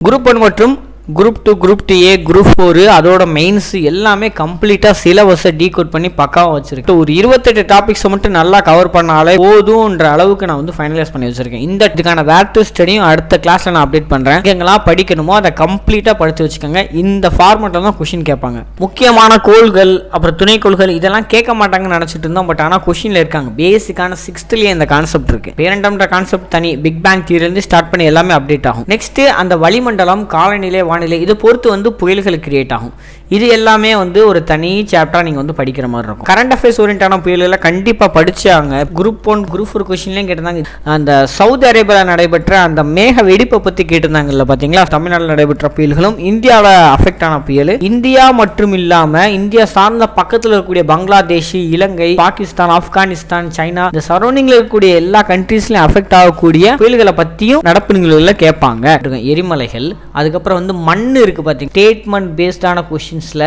Group one மற்றும் group two group two A group four அதோட mains எல்லாமே கம்ப்ளீட்டாக சிலபஸை டீகோட் பண்ணி பக்காவாக வச்சிருக்கேன். ஒரு இருபத்தெட்டு டாபிக்ஸை மட்டும் நல்லா கவர் பண்ணாலே போதும்ன்ற அளவுக்கு நான் வந்து ஃபைனலைஸ் பண்ணி வச்சிருக்கேன். இந்த இதுக்கான வேர் ஸ்டடியும் அடுத்த கிளாஸில் நான் அப்டேட் பண்ணுறேன் எங்கெல்லாம் படிக்கணுமோ அதை கம்ப்ளீட்டாக படித்து வச்சுக்கோங்க. இந்த ஃபார்மெட்டில் தான் கொஷின் கேட்பாங்க. முக்கியமான கோள்கள் அப்புறம் துணைக்கோள்கள் இதெல்லாம் கேட்க மாட்டாங்கன்னு நினச்சிட்டு இருந்தோம். பட் ஆனால் கொஷினில் இருக்காங்க. பேசிக்கான சிக்ஸ்த்லேயே இந்த கான்செப்ட் இருக்குது பேரண்டம்ன்ற கான்செப்ட் தனி பிக் பேங் தியரிலேருந்து ஸ்டார்ட் பண்ணி எல்லாமே அப்டேட் ஆகும். நெக்ஸ்ட்டு அந்த வளிமண்டலம் காலநிலை வானிலை இதை பொறுத்து வந்து புயல்கள் கிரியேட் ஆகும். இது எல்லாமே வந்து ஒரு தனி சாப்டராக நீங்கள் வந்து படிக்கிற மாதிரி இருக்கும். கரண்ட் அஃபேர்ஸ் ஓரியன்டான புயல்களை கண்டிப்பாக படிச்சாங்க. குரூப் ஒன் குரூப் ஃபோர் கொஷின்லேயும் கேட்டிருந்தாங்க. அந்த சவுதி அரேபியாவில் நடைபெற்ற அந்த மேக வெடிப்பை பற்றி கேட்டிருந்தாங்கல்ல பார்த்தீங்களா தமிழ்நாட்டில் நடைபெற்ற புயல்களும் இந்தியாவில் அஃபெக்ட் ஆன புயல். இந்தியா மட்டும் இல்லாமல் இந்தியா சார்ந்த பக்கத்தில் இருக்கக்கூடிய பங்களாதேஷ் இலங்கை பாகிஸ்தான் ஆப்கானிஸ்தான் சைனா இந்த சரௌண்டிங்கில் இருக்கக்கூடிய எல்லா கண்ட்ரீஸ்லையும் அஃபெக்ட் ஆகக்கூடிய புயல்களை பற்றியும் நடப்பு நிகழ்வுகளில் கேட்பாங்க எரிமலைகள் அதுக்கப்புறம் வந்து மண் இருக்குது பார்த்தீங்க ஸ்டேட்மெண்ட் பேஸ்டான கொஷின்ஸில்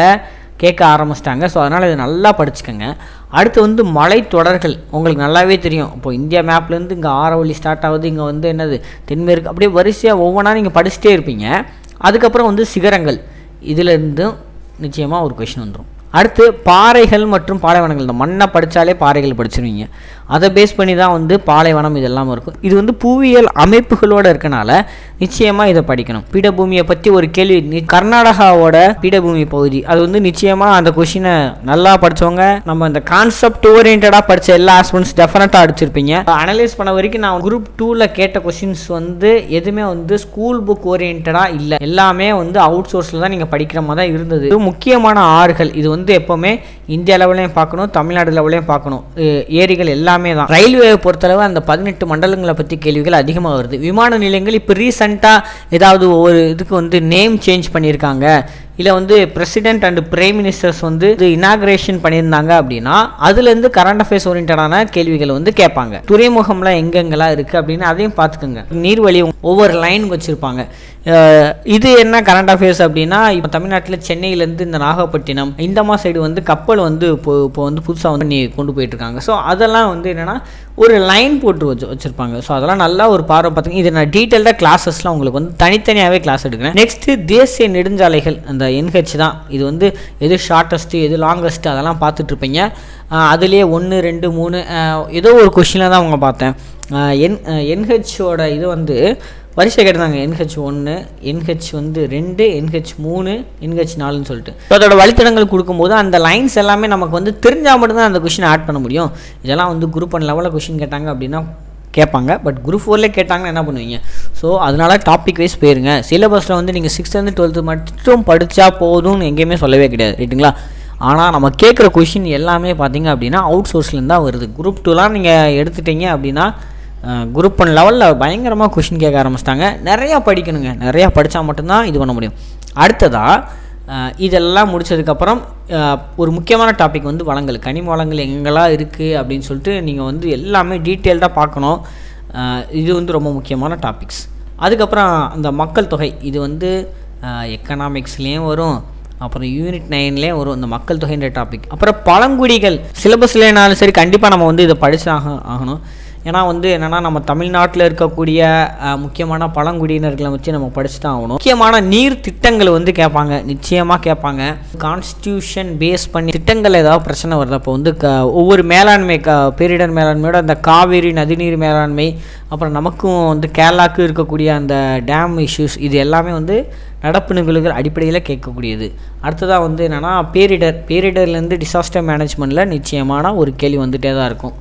கேட்க ஆரம்பிச்சிட்டாங்க. ஸோ அதனால் இதை நல்லா படிச்சுக்கோங்க. அடுத்து வந்து மலைத்தொடர்கள் உங்களுக்கு நல்லாவே தெரியும். இப்போ இந்தியா மேப்லேருந்து இங்கே ஆரவழி ஸ்டார்ட் ஆகுது. இங்கே வந்து என்னது? தென்மேற்கு. அப்படியே வரிசையாக ஒவ்வொன்றா நீங்கள் படிச்சுட்டே இருப்பீங்க. அதுக்கப்புறம் வந்து சிகரங்கள். இதிலிருந்தும் நிச்சயமாக ஒரு கொஷின் வந்துடும் அடுத்து பாறைகள் மற்றும் பாலைவனங்கள். இந்த மண்ணை படித்தாலே பாறைகள் படிச்சிருவீங்க. அதை பேஸ் பண்ணி தான் வந்து பாலைவனம் இதெல்லாம் இருக்கும். இது வந்து புவியியல் அமைப்புகளோடு இருக்கனால நிச்சயமாக இதை படிக்கணும். பீடபூமியை பற்றி ஒரு கேள்வி கர்நாடகாவோட பீடபூமி பகுதி அது வந்து நிச்சயமாக அந்த கொஷினை நல்லா படித்தவங்க நம்ம இந்த கான்செப்ட் ஓரியன்டாக படித்த எல்லா ஆஸ்பெண்ட்ஸ் டெஃபினட்டாக அடிச்சிருப்பீங்க. அனலைஸ் பண்ண வரைக்கும் நான் குரூப் டூவில் கேட்ட கொஷின்ஸ் வந்து எதுவுமே வந்து ஸ்கூல் புக் ஓரியன்டாக இல்லை. எல்லாமே வந்து அவுட் சோர்ஸில் தான் நீங்கள் படிக்கிற மாதிரி தான் இருந்தது. இது முக்கியமான ஆறுகள். இது வந்து எப்போவுமே இந்திய லெவலையும் பார்க்கணும் தமிழ்நாடு லெவலையும் பார்க்கணும். ஏரிகள் எல்லாமே தான். ரயில்வேயை பொறுத்தளவு அந்த பதினெட்டு மண்டலங்களை பற்றி கேள்விகள் அதிகமாக வருது. விமான நிலையங்கள் இப்போ ரீசன் ரீசண்டாக ஏதாவது ஒவ்வொரு இதுக்கு வந்து நேம் சேஞ்ச் பண்ணியிருக்காங்க. இல்லை வந்து பிரசிடென்ட் அண்ட் பிரைம் மினிஸ்டர்ஸ் வந்து இது இனாகிரேஷன் பண்ணியிருந்தாங்க அப்படின்னா அதுலேருந்து கரண்ட் அஃபேர்ஸ் ஓரியன்டான கேள்விகள் வந்து கேட்பாங்க. துறைமுகம்லாம் எங்கெங்கெல்லாம் இருக்குது அப்படின்னு அதையும் பார்த்துக்கோங்க. நீர்வழி ஒவ்வொரு லைன் வச்சுருப்பாங்க. இது என்ன கரண்ட் அஃபேர்ஸ் அப்படின்னா இப்போ தமிழ்நாட்டில் சென்னையிலேருந்து இந்த நாகப்பட்டினம் இந்த சைடு வந்து கப்பல் வந்து இப்போ இப்போ வந்து புதுசாக வந்து நீ கொண்டு போயிட்டுருக்காங்க. ஸோ அதெல்லாம் வந்து என்னென்னா ஒரு லைன் போட்டு வச்சு வச்சுருப்பாங்க. ஸோ அதெல்லாம் நல்லா ஒரு பார்வை பார்த்துங்க இது நான் டீட்டெயில்டாக கிளாஸஸ்லாம் உங்களுக்கு வந்து தனித்தனியாகவே கிளாஸ் எடுக்கிறேன். நெக்ஸ்ட்டு தேசிய நெடுஞ்சாலைகள் அந்த என்ஹெச் தான். இது வந்து எது ஷார்ட்டஸ்ட்டு எது லாங்கஸ்ட்டு அதெல்லாம் பார்த்துட்ருப்பீங்க. அதுலேயே ஒன்று ரெண்டு மூணு ஏதோ ஒரு கொஷினில் தான் அவங்க பார்த்தேன். என் என்ஹெச்சோட இது வந்து வரிசை கேட்டிருந்தாங்க. என்ஹெச் ஒன்று என்ஹெச் வந்து ரெண்டு என்ஹெச் மூணு என்ஹெச் நாலுன்னு சொல்லிட்டு. ஸோ அதோட வழித்தடங்கள் கொடுக்கும்போது அந்த லைன்ஸ் எல்லாமே நமக்கு வந்து தெரிஞ்சால் மட்டும்தான் அந்த கொஷின் ஆட் பண்ண முடியும். இதெல்லாம் வந்து குரூப் ஒன் லெவலில் கொஷின் கேட்டாங்க அப்படின்னா கேட்பாங்க. பட் குரூப் ஃபோர்லேயே கேட்டாங்கன்னா என்ன பண்ணுவீங்க? ஸோ அதனால் டாபிக் வைஸ் போயிருங்க. சிலபஸில் வந்து நீங்கள் சிக்ஸ்த்லேருந்து டுவெல்த்து மட்டும் படித்தா போதும்னு எங்கேயுமே சொல்லவே கிடையாது. ரைட்டுங்களா ஆனால் நம்ம கேட்குற கொஷின் எல்லாமே பார்த்தீங்க அப்படின்னா அவுட் சோர்ஸ்லேருந்து தான் வருது. குரூப் டூலாம் நீங்கள் எடுத்துட்டீங்க அப்படின்னா குரூப் ஒன் லெவலில் பயங்கரமாக கொஷின் கேட்க ஆரம்பிச்சிட்டாங்க. நிறையா படிக்கணுங்க. நிறையா படித்தா மட்டும்தான் இது பண்ண முடியும். அடுத்ததாக இதெல்லாம் முடித்ததுக்கப்புறம் ஒரு முக்கியமான டாபிக் வந்து வளங்கள். கனிம வளங்கள் எங்கெல்லாம் இருக்குது அப்படின்னு சொல்லிட்டு நீங்கள் வந்து எல்லாமே டீட்டெயில்டாக பார்க்கணும். இது வந்து ரொம்ப முக்கியமான டாபிக்ஸ் அதுக்கப்புறம் அந்த மக்கள் தொகை. இது வந்து எக்கனாமிக்ஸ்லேயும் வரும். அப்புறம் யூனிட் நைன்லேயே வரும் இந்த மக்கள் தொகைன்ற டாபிக் அப்புறம் பழங்குடிகள். சிலபஸ்லேனாலும் சரி கண்டிப்பாக நம்ம வந்து இதை படித்து ஆக ஆகணும். ஏன்னா வந்து என்னென்னா நம்ம தமிழ்நாட்டில் இருக்கக்கூடிய முக்கியமான பழங்குடியினர்களை வச்சு நம்ம படிச்சு தான் ஆகணும். முக்கியமான நீர் திட்டங்கள் வந்து கேட்பாங்க. நிச்சயமாக கேட்பாங்க. கான்ஸ்டியூஷன் பேஸ் பண்ணி திட்டங்கள் ஏதாவது பிரச்சனை வருது அப்போ வந்து க ஒவ்வொரு மேலாண்மை க பேரிடர் மேலாண்மையோட அந்த காவேரி நதிநீர் மேலாண்மை அப்புறம் நமக்கும் வந்து கேரளாக்கு இருக்கக்கூடிய அந்த டேம் இஷ்யூஸ் இது எல்லாமே வந்து நடப்பு நிகழ்வுகள் அடிப்படையில் கேட்கக்கூடியது. அடுத்ததாக வந்து என்னென்னா பேரிடர் பேரிடர்லேருந்து டிசாஸ்டர் மேனேஜ்மெண்ட்டில் நிச்சயமான ஒரு கேள்வி வந்துகிட்டே தான் இருக்கும்.